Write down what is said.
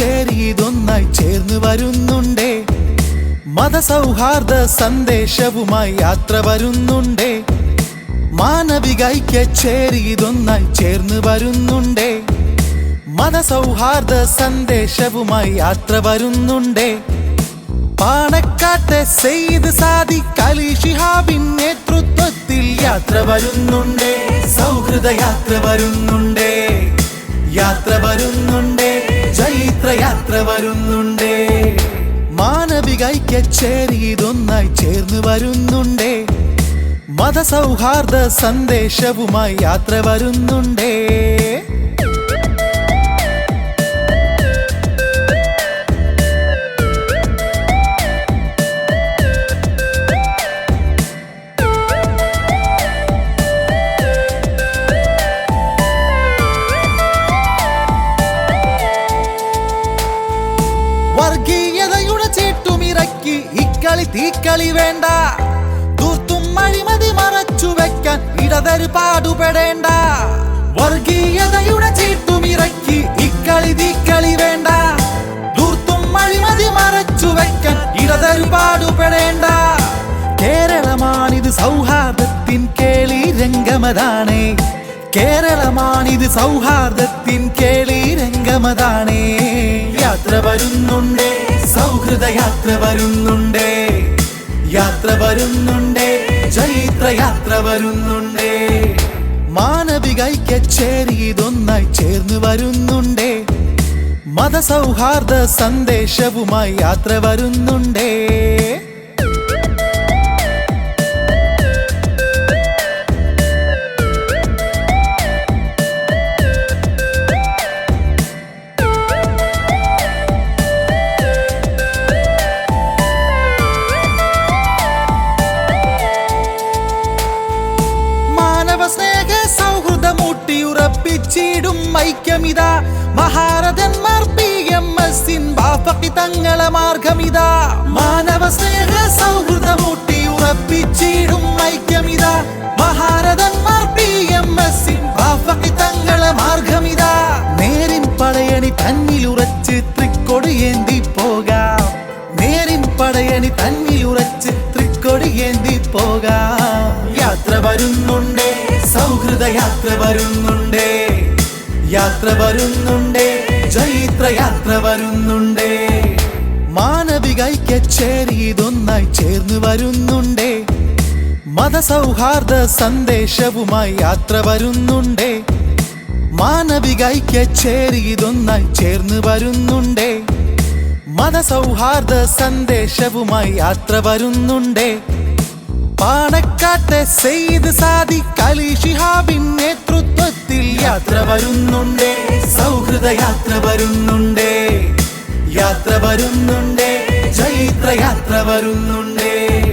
മാനവികൈക്യച്ചേരി ഇതൊന്നായി ചേർന്ന് വരുന്നുണ്ടേ. മതസൗഹാർദ്ദ സന്ദേശവുമായി യാത്ര വരുന്നുണ്ടേ. മാനവികൈക്യച്ചേരി ഇതൊന്നായി ചേർന്ന് വരുന്നുണ്ടേ. മതസൗഹാർദ്ദ സന്ദേശവുമായി യാത്ര വരുന്നുണ്ടേ. പാണക്കാട്ടെ സെയ്ദ് സാദി കലി ഷിഹാബിൻ നേതൃത്വത്തിൽ യാത്ര വരുന്നുണ്ടേ. സൗഹൃദ യാത്ര വരുന്നുണ്ടേ. യാത്ര വരുന്നുണ്ടേ. ചൈത്ര യാത്ര വരുന്നുണ്ടേ. മാനവികൈക്യച്ചേരി ചേരിതൊന്നായി ചേർന്ന് വരുന്നുണ്ടേ. മതസൗഹാർദ്ദ സന്ദേശവുമായി യാത്ര വരുന്നുണ്ടേ. ചീട്ടുമിറക്കി ഇക്കളി തീക്കളി വേണ്ട. തൂത്തും അഴിമതി മറച്ചു വെക്കാൻ ഇടതരു പാടുപെടേണ്ട വർഗീയതയുടെ ചീട്ടുമിറക്കി ഇക്കളി തീക്കളി വേണ്ട. തൂർത്തും അഴിമതി മറച്ചു വെക്കാൻ ഇടതരു പാടുപെടേണ്ട കേരളമാണിത് സൗഹാർദ്ദത്തിൻ കേളി രംഗമതാണേ. കേരളമാണിത് സൗഹാർദ്ദത്തിൻ കേളി രംഗമതാണേ. യാത്ര വരുന്നുണ്ടേ സൗഹൃദ യാത്ര വരുന്നുണ്ടേ. യാത്ര വരുന്നുണ്ടേ ചൈത്ര യാത്ര വരുന്നുണ്ടേ. മാനവികൈക്യച്ചേരി ചേരിയതൊന്നായി ചേർന്ന് വരുന്നുണ്ടേ. മതസൗഹാർദ്ദ സന്ദേശവുമായി യാത്ര വരുന്നുണ്ടേ. ഐക്യമിതാ മഹാരഥന്മാർ പി തങ്ങളെ മാർഗമിതാ. മാനവ സ്നേഹ സൗഹൃദമൂട്ടി ഉറപ്പിച്ചിടും ഐക്യമിതാ. മഹാരഥന്മാർ പി എം എസിൻ ബാപ്പക്കി തങ്ങളെ മാർഗമിതാ. നേരിൻ പടയണി തന്നിലുറച്ച് തൃക്കൊടി ഏന്തി പോകാം. നേരിൻ പടയണി തന്നിലുറച്ച് തൃക്കൊടി ഏന്തി പോകാം. യാത്ര വരുന്നുണ്ടേ സൗഹൃദ യാത്ര വരുന്നുണ്ടേ യാത്ര വരുന്നുണ്ടേ ചൈത്ര യാത്ര വരുന്നുണ്ടേ മാനവികൈക്യച്ചേരി ഇതൊന്നായി ചേർന്ന് വരുന്നുണ്ടേ. മതസൗഹാർദ്ദ സന്ദേശവുമായി യാത്ര വരുന്നുണ്ടേ. മാനവികൈക്യച്ചേരി ഇതൊന്നായി ചേർന്ന് വരുന്നുണ്ടേ. മതസൗഹാർദ്ദ സന്ദേശവുമായി യാത്ര വരുന്നുണ്ടേ. പാണക്കാട്ടെ സെയ്ദ് സാദി കലി ഷിഹാബിൻ നേതൃത്വത്തിൽ യാത്ര വരുന്നുണ്ടേ. സൗഹൃദ യാത്ര വരുന്നുണ്ടേ. യാത്ര വരുന്നുണ്ടേ. ചൈത്ര യാത്ര വരുന്നുണ്ടേ.